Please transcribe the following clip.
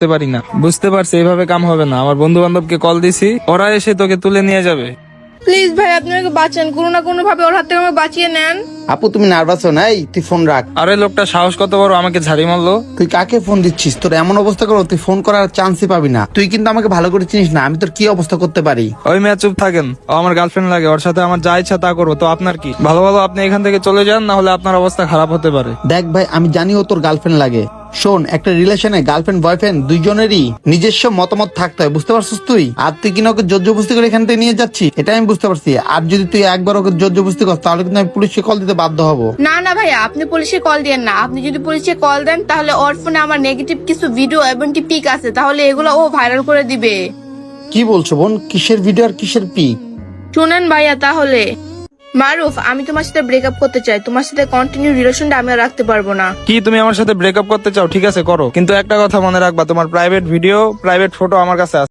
করতে পারি না। বুঝতে পারছি এইভাবে কাম হবে না। আমার বন্ধু বান্ধবকে কল দিছি ওরা এসে তোকে তুলে নিয়ে যাবে। প্লিজ ভাই আপনি আমাকে বাঁচান। কোনো না কোনো ভাবে ওর হাত থেকে আমাকে বাঁচিয়ে নেন। আপু তুমি নার্ভাস হো না? তুই ফোন রাখ। আরে লোকটা সাহস কত বড় আমাকে ঝাড়ি মারলো। তুই কাকে ফোন দিচ্ছিস? তোর এমন অবস্থা করো তুই ফোন করার চান্সই পাবি না। তুই কিন্তু আমাকে ভালো করে চিনিস না আমি তোর কি অবস্থা করতে পারি? ওই মেয়ে চুপ থাকেন ও আমার গার্লফ্রেন্ড লাগে ওর সাথে আমার যা ইচ্ছা তা করব তো আপনার কি? ভালো ভালো আপনি এখান থেকে চলে যান না হলে আপনার অবস্থা খারাপ হতে পারে। দেখ ভাই আমি জানি ও তোর গার্লফ্রেন্ড লাগে। শোন একটা রিলেশনে গার্লফ্রেন্ড বয়ফ্রেন্ড দুইজনেরই নিজস্ব মতামত থাকতে হয় বুঝতে পারছিস তুই? আর তুই কিনা ওকে জোরজবস্তি করে এখান থেকে নিয়ে যাচ্ছি? এটা আমি বুঝতে পারছি। আর যদি তুই একবার ওকে জোরজবস্তি কর তাহলে কিন্তু আমি পুলিশকে কল দিতে বাধ্য হব। না না ভাইয়া আপনি পুলিশে কল দিয়েন না। আপনি যদি পুলিশে কল দেন তাহলে ওর ফোনে আমার নেগেটিভ কিছু ভিডিও এবং কি পিক আছে তাহলে এগুলো ও ভাইরাল করে দিবে। কি বলছো বোন? কিসের ভিডিও আর কিসের পিক শুনেন ভাইয়া তাহলে। মারুফ, আমি তোমার সাথে ব্রেকআপ করতে চাই। তোমার সাথে কন্টিনিউ রিলেশনটা আমি আর রাখতে পারব না। কি, তুমি আমার সাথে ব্রেকআপ করতে চাও? ঠিক আছে, করো। কিন্তু একটা কথা মনে রাখবা, তোমার প্রাইভেট ভিডিও প্রাইভেট ফটো আমার কাছে আছে।